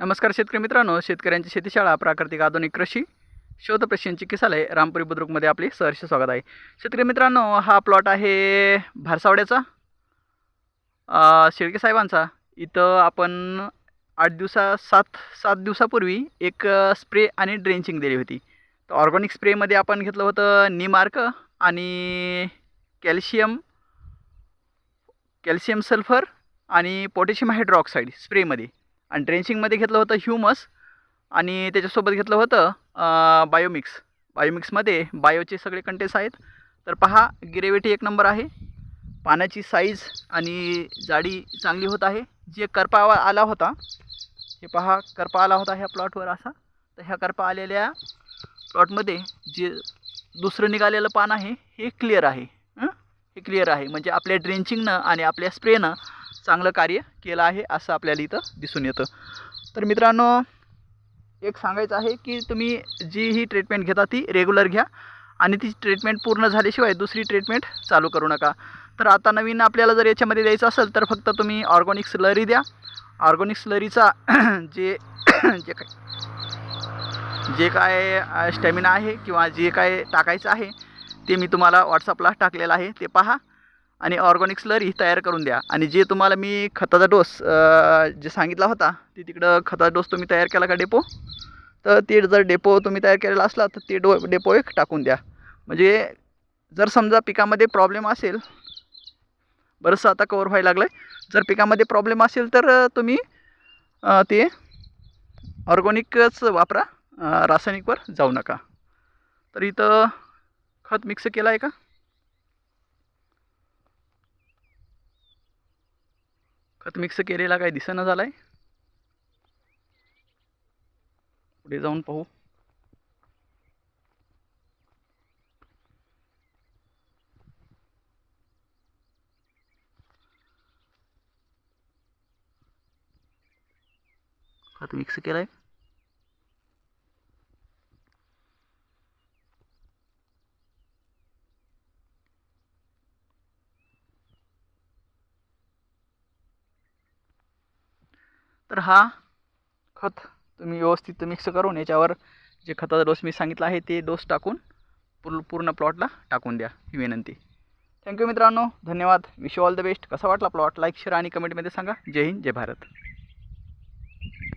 नमस्कार शेतकरी मित्रांनो शेतकऱ्यांची शेतीशाळा प्राकृतिक आधुनिक कृषी शोध प्रशिक्षण चिकित्सालय रामपुरी बुद्रुकमध्ये आपले सहर्ष स्वागत आहे. शेतकरी मित्रांनो हा प्लॉट आहे भारसावड्याचा शेळके साहेबांचा. इथं आपण आठ दिवसा सात सात दिवसापूर्वी एक स्प्रे आणि ड्रेंचिंग दिली होती. तर ऑर्गॅनिक स्प्रेमध्ये आपण घेतलं होतं निमार्क आणि कॅल्शियम कॅल्शियम सल्फर आणि पोटॅशियम हायड्रॉक्साईड स्प्रेमध्ये आणि ड्रेंचिंगमध्ये घेतलं होतं ह्युमस आणि त्याच्यासोबत घेतलं होतं बायोमिक्स. बायोमिक्समध्ये बायोचे सगळे कंटेन्स आहेत. तर पहा ग्रेव्हिटी एक नंबर आहे. पाण्याची साईज आणि जाडी चांगली होत आहे. जे करपा आला होता हे पहा करपा आला होता ह्या प्लॉटवर असा. तर ह्या करपा आलेल्या प्लॉटमध्ये जे दुसरं निघालेलं पान आहे हे क्लिअर आहे. हं? हे क्लिअर आहे. म्हणजे आपल्या ड्रेंचिंगनं आणि आपल्या स्प्रेनं चांगलं कार्य केलं आहे असं आपल्याला इथं दिसून येतं. तर मित्रांनो एक सांगायचं आहे की तुम्ही जी ही ट्रीटमेंट घेता ती रेग्युलर घ्या आणि ती ट्रीटमेंट पूर्ण झाल्याशिवाय दुसरी ट्रीटमेंट चालू करू नका. तर आता नवीन आपल्याला जर याच्यामध्ये द्यायचं असेल तर फक्त तुम्ही ऑर्गॅनिक स्लरी द्या. ऑर्गॅनिक स्लरीचा जे जे काय जे काय स्टॅमिना आहे किंवा जे काय टाकायचं आहे ते मी तुम्हाला व्हॉट्सअपला टाकलेलं आहे ते पहा. आणि ऑर्गॅनिक स्लरी तयार करून द्या. आणि जे तुम्हाला मी खताचा डोस जे सांगितला होता ते तिकडं खताचा डोस तुम्ही तयार केला का डेपो? तर ते जर डेपो तुम्ही तयार केलेला असला तर ते डो डेपो एक टाकून द्या. म्हणजे जर समजा पिकामध्ये प्रॉब्लेम असेल बरंचसं आता कवर व्हायला लागलं आहे जर पिकामध्ये प्रॉब्लेम असेल तर तुम्ही ते ऑर्गॅनिकच वापरा रासायनिकवर जाऊ नका. तर इथं खत मिक्स केलं आहे का? खत मिक्स केलेला काही दिसेना झाला आहे पुढे जाऊन पाहू. खत मिक्स केलं आहे तर हा खत तुम्ही व्यवस्थित मिक्स करून याच्यावर जे खताचा डोस मी सांगितला आहे ते डोस टाकून पूर्ण पूर्ण प्लॉटला टाकून द्या ही विनंती. थँक्यू मित्रांनो. धन्यवाद. विश ऑल द बेस्ट कसा वाटला प्लॉट लाईक शेअर आणि कमेंटमध्ये सांगा. जय हिंद जय भारत.